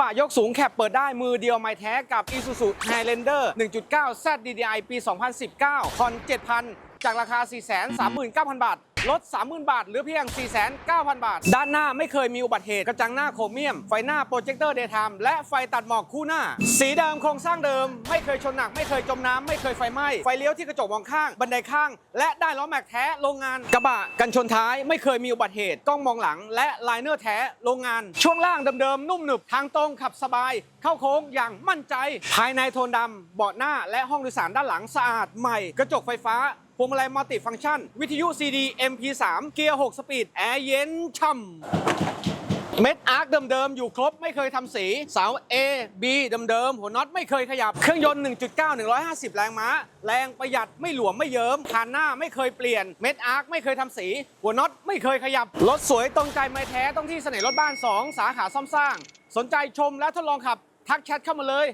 บะยกสูงแคปเปิดได้มือเดียวไม่แท้กับ Isuzu Highlander 1.9 Z DDI ปี 2019 คอน 7,000 จากราคา 439,000 บาท ลด 30,000 บาท เหลือเพียง 49,000 บาท ด้านหน้าไม่เคยมีอุบัติเหตุ กระจังหน้าโครเมียม ไฟหน้าโปรเจคเตอร์เดย์ไทม์และไฟตัดหมอกคู่หน้า สีเดิมโครงสร้างเดิม ไม่เคยชนหนัก ไม่เคยจมน้ำ ไม่เคยไฟไหม้ ไฟเลี้ยวที่กระจกมองข้าง บันไดข้าง และได้ล้อแม็กแท้ โรงงาน กระบะ กันชนท้าย ไม่เคยมีอุบัติเหตุ กล้องมองหลัง และไลเนอร์แท้ โรงงาน ช่วงล่างเดิมๆ นุ่มหนึบ ทางตรงขับสบาย เข้าโค้งอย่างมั่นใจ ภายในโทนดำเบาะหน้าและห้องโดยสารด้านหลังสะอาดใหม่ กระจกไฟฟ้า วงมาลัยมัลติฟังก์ชัน วิทยุ CD MP3 เกียร์ 6 สปีด แอร์เย็นช่ำเม็ดอาร์คเดิมๆ อยู่ครบไม่เคยทำสีเสา A B เดิมๆ หัวน็อตไม่เคยขยับ เครื่องยนต์ 1.9 150 แรงม้า แรงประหยัดไม่หลวมไม่เยิ้มคานหน้าไม่เคยเปลี่ยน เม็ดอาร์คไม่เคยทำสี หัวน็อตไม่เคยขยับ รถสวยตรงใจไม่แท้ต้องที่เสน่ห์รถบ้าน 2 สาขาซ่อมสร้าง สนใจชมและทดลองขับ ทักแชทเข้ามาเลย